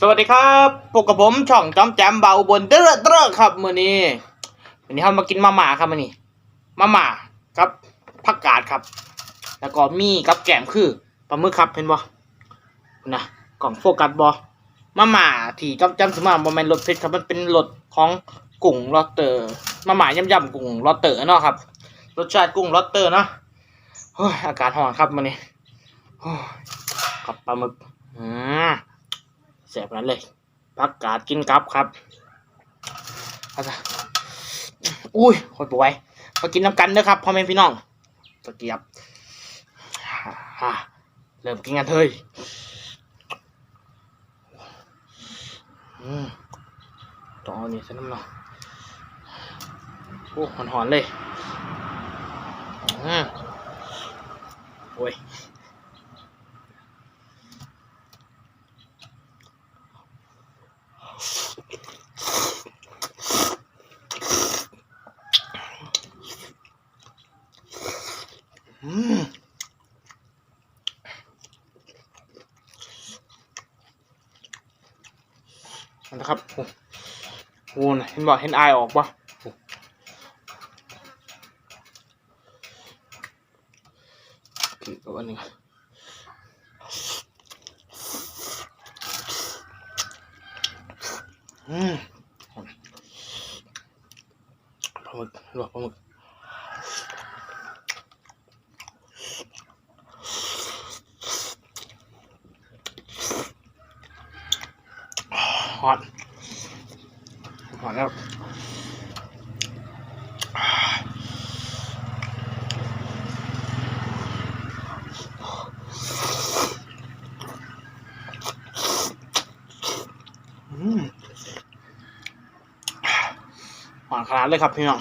สวัสดีครับพบกับผมช่องจอมแจมเบาบนเด้อเด้อครับมื้อนี้วันนี้เรามากินมาม่าครับมื้อนี้มาม่าครับผักกาดครับ แล้วก็มีกับแกมคือปลาหมึกครับเห็นบ่นะกล่องโฟกัสบ่มาม่าที่จอมแจมซื้อมาบ่แม่นรสเผ็ดครับมันเป็นรสของกุ้งลอตเตอร์มาม่าย่ำๆกุ้งลอตเตอร์เนาะครับ รสชาติกุ้งลอตเตอร์เนาะอ้ยอากาศร้อนครับมื้อนี้กับปลาหมึกอืม แสบนั้นเลยพักกาดกินกับครับเอาซะอุ้ยคอยป่วยมากินน้ำกันเด้อครับพ่อแม่พี่น้องตะเกียบเริ่มกินกันเถยอืมต้อเนี่ใส่น้ำหน่อยโอ้หอนๆเลยอืมโอ้ย เอาละครับโอ้โหเห็นบ่เห็นไอออกปะโอ้กินกับอันนี้อืมปลาหมึกลวกปลาหมึก หอนแล้วอืมหอนขนาดเลยครับพี่น้อง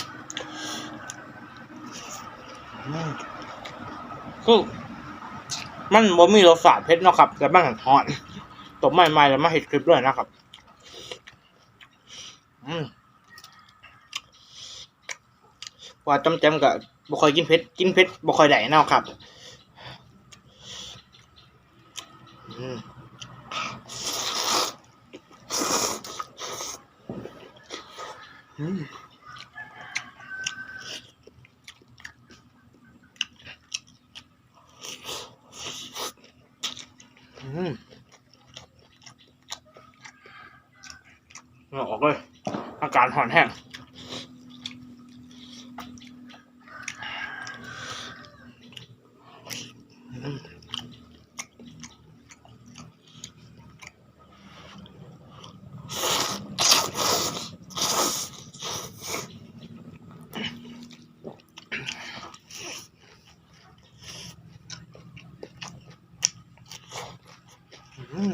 คือมันบ่มีรสชาติเผ็ดเนาะครับแต่มันหอนตบใหม่ๆแล้วมาเห็ดคลิปด้วยนะครับ ว่าจำจำกับบ่คอยกินเผ็ดกินเผ็ดบ่คอยได้เนาะครับอืมอืมอืมเอาออกเลย อาการหอนแห้งอืมอืม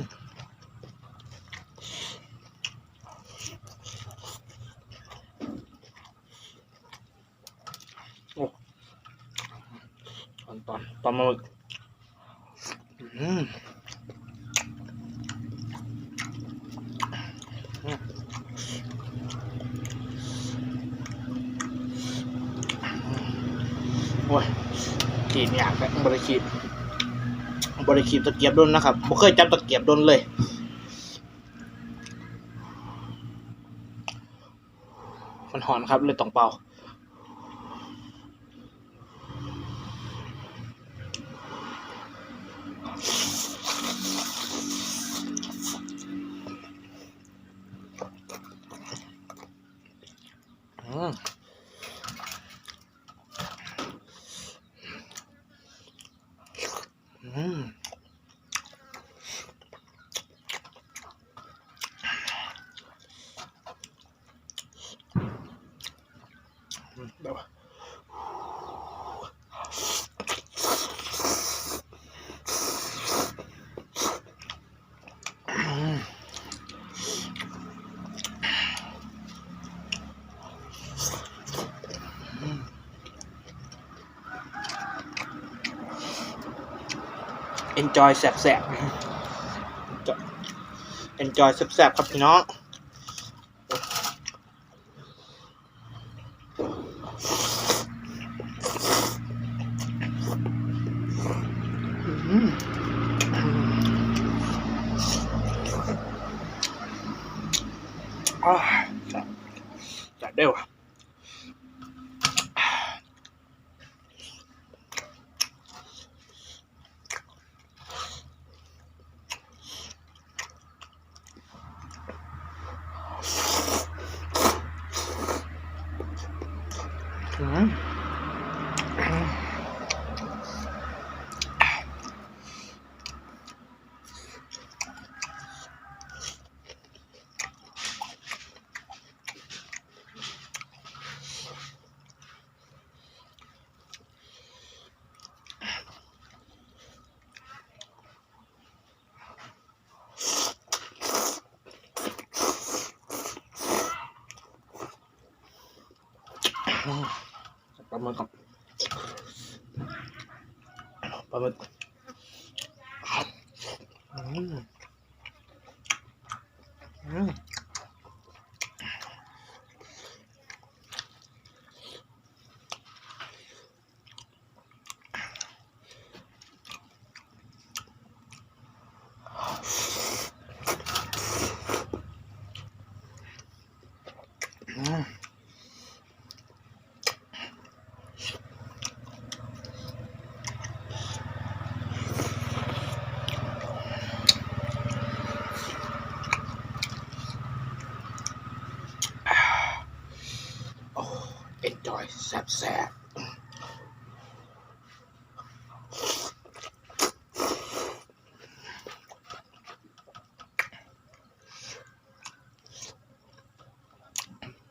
ต อนตอนตอนมาหมึกอืมอืมโอ้ยขีดอยากแต่บริขีดบริขีดตะเกียบโดนนะครับบ่เคยจับตะเกียบโดนเลยมันหอนครับเลยต้องเป่า อืมอืมเดี๋ยวอืม enjoy แสบแสบ enjoy แสบแสบครับพี่น้อง ปลาหมึกกับปลาหมึกอืมอืมอืม โอ้ enjoy แซ่บแซ่บ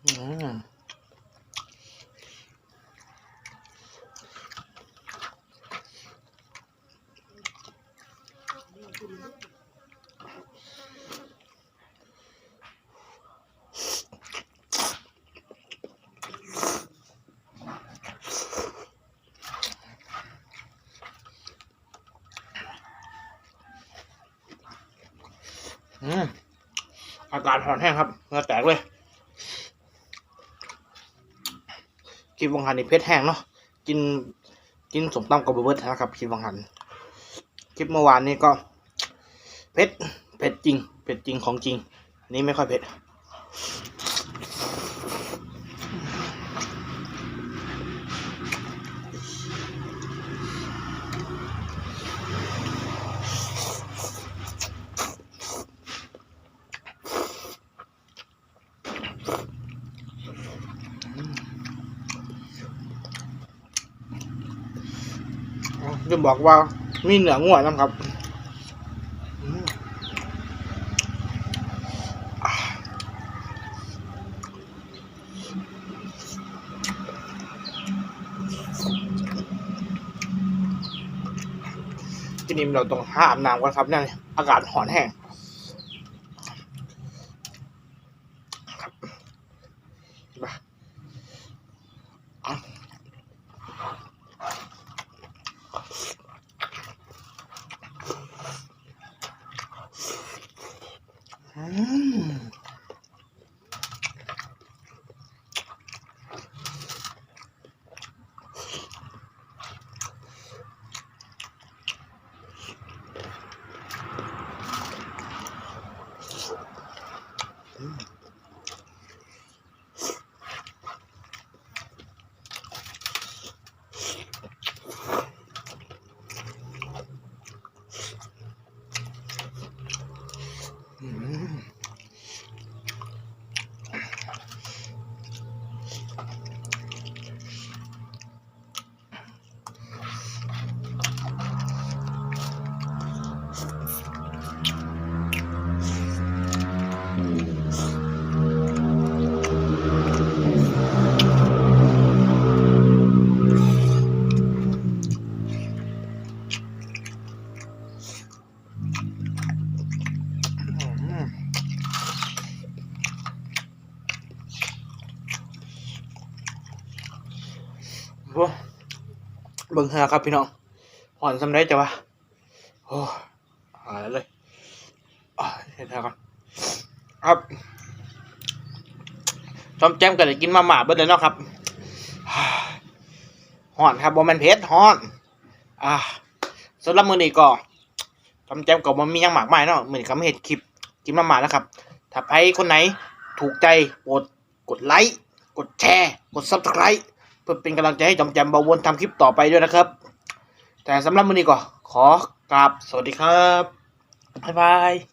อืมอืมอากาศหอนแห้งครับเงื่อแตกเลยกินวังหันในเพชรแห้งเนาะกินกินสมตำกับเบิร์ดนะครับกินวังหันคลิปเมื่อวานนี้ก็เผ็ดเผ็ดจริงเผ็ดจริงของจริง อันนี้ไม่ค่อยเผ็ด จะบอกว่ามีเหนือง่วนะครับทีนี้เราต้องห้าอาบน้ำกันครับเนี่ยอากาศหอนแห้งครับ โอ้เบิ่งเหือครับพี่น้องหอนสำได้จ้ะวะโอ้หายเลยเห็นแล้วก่อนครับจอมแจมก็ได้กินมาหมาเบิดเลยเนาะครับหอนครับบ่แมนเพชรหอน อ่าสำหรับมือนี้ก็จอมแจมก็บ่มียังหมากมายเนาะมื้อนี้ก็มาเฮ็ดคลิปกินมาหมาแล้วครับ ถ้าใครคนไหนถูกใจโปรดกดไลค์กดแชร์ กด subscribe เพื่อเป็นกำลังใจให้จอมแจมบาวนทำคลิปต่อไปด้วยนะครับ แต่สำหรับวันนี้ก็ขอกราบสวัสดีครับ บ๊ายบาย